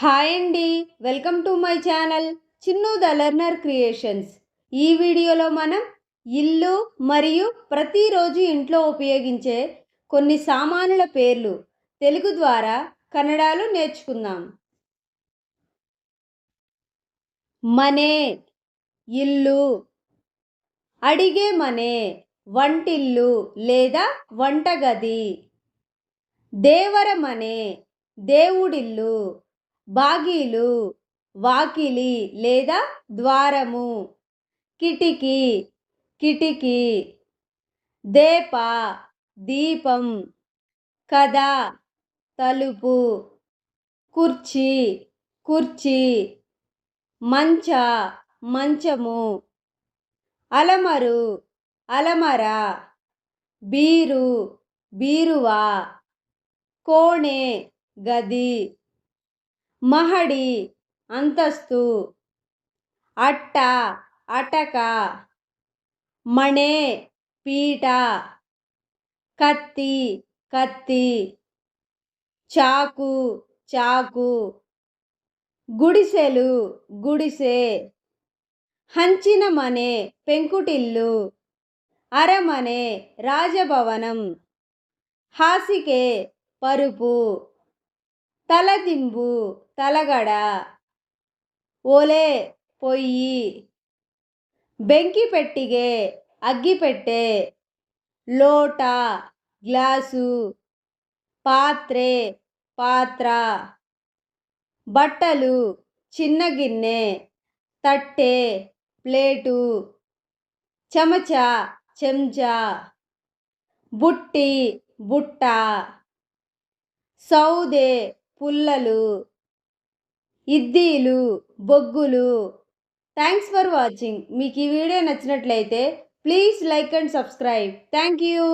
Hi అండి. Welcome to my channel Chinnu the learner creations. ఈ వీడియోలో మనం ఇల్లు మరియు ప్రతిరోజు ఇంట్లో ఉపయోగించే కొన్ని సామానుల పేర్లు తెలుగు ద్వారా కన్నడలో నేర్చుకుందాం. మనే ఇల్లు. అడిగే మనే వంటిల్లు లేదా వంటగది. దేవర మనే దేవుడిల్లు. బాగీలు వాకిలి లేదా ద్వారము. కిటికీ కిటికీ. దేప దీపం. కథ తలుపు. కుర్చీ కుర్చీ. మంచ మంచము. అలమరు అలమర. బీరు బీరువా. కోణె గది. మహడి అంతస్తు అట్ట అటక మణే పీట కత్తి కత్తి చాకు చాకు గుడిసెలు గుడిసె హంచిన మనే పెంకుటిల్లు అరమనే రాజభవనం హాసికే పరుపు తలదింబు తలగడ ఓలే పొయ్యి బెంకి పెట్టిగే అగ్గిపెట్టె లోట గ్లాసు పాత్రే పాత్ర బట్టలు చిన్న గిన్నె తట్టే ప్లేటు చెమచా చెంచా బుట్టి బుట్ట సౌదే పుల్లలు ఇద్దీలు బొగ్గులు. థ్యాంక్స్ ఫర్ వాచింగ్ మీకు ఈ వీడియో నచ్చినట్లయితే please like and subscribe thank you